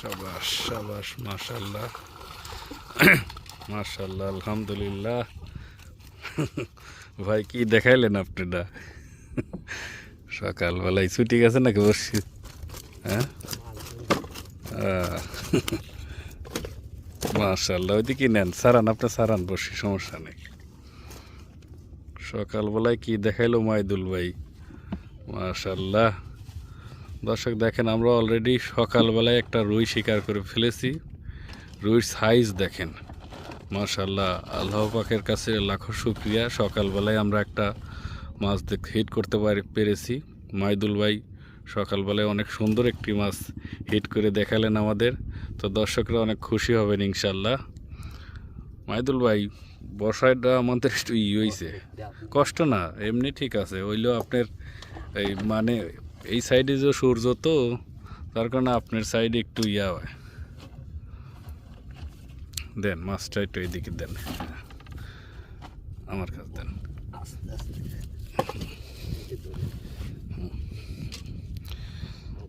সাবাস সাবাস মাশাল্লাহ মাশাল্লাহ আলহামদুলিল্লাহ। ভাই, কি দেখাইলেন আপনারা? সকালবেলায় ছুটি গেছে নাকি বসছি হ্যাঁ? মাশাল্লাহ ওইদিকে নেন, সারান, আপনি সারান বসি সমস্যা নেই। সকালবেলায় কি দেখাইলো মাইদুল ভাই? মাশাল্লাহ দর্শক, দেখেন আমরা অলরেডি সকালবেলায় একটা রুই শিকার করে ফেলেছি। রুইর সাইজ দেখেন। মাশাল্লাহ আল্লাহ পাকের কাছে লাখো শুক্রিয়া। সকালবেলায় আমরা একটা মাছ দেখ হিট করতে পারি পেরেছি। মাইদুল ভাই সকালবেলায় অনেক সুন্দর একটি মাছ হিট করে দেখালেন আমাদের। তো দর্শকরা অনেক খুশি হবেন ইনশাল্লাহ মাইদুল ভাই, বর্ষাটা আমাদের একটু ই হয়েছে কষ্ট না, এমনি ঠিক আছে। হইলেও আপনার এই মানে এই সাইডে যে সূর্য তো, তার কারণে আপনার সাইডে একটু ইয়া হয়। দেন, মাছটা একটু এইদিকে দেন। আমার কাছে দেন।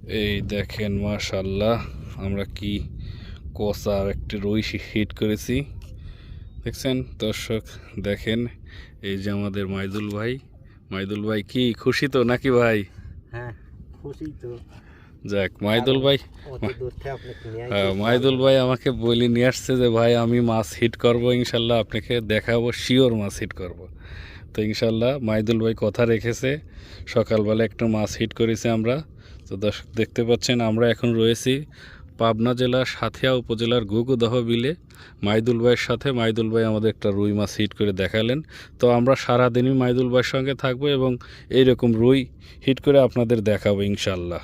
এই দেখেন মাশাল্লাহ আমরা কি কষা একটি রুই হিট করেছি। দেখছেন, দর্শক, দেখেন, এই যে আমাদের মাইদুল ভাই। মাইদুল ভাই কি, খুশি তো নাকি ভাই? হ্যাঁ। যাক মাইদুল ভাই। হ্যাঁ, মাইদুল ভাই আমাকে বলি নিয়ে আসছে যে ভাই আমি মাছ হিট করব ইনশাল্লাহ আপনাকে দেখাবো শিওর মাছ হিট করব। তো ইনশাল্লাহ মাইদুল ভাই কথা রেখেছে সকালবেলা একটু মাছ হিট করেছি আমরা। তো দর্শক দেখতে পাচ্ছেন আমরা এখন রয়েছি পাবনা জেলার সাথিয়া উপজেলার গুগুদহ বিলে মাইদুল ভাইয়ের সাথে, মাইদুল ভাই আমাদের একটা রুই মাছ হিট করে দেখালেন। তো আমরা সারাদিনই মাইদুল ভাইয়ের সঙ্গে থাকব এবং এইরকম রুই হিট করে আপনাদের দেখাবো ইনশাল্লাহ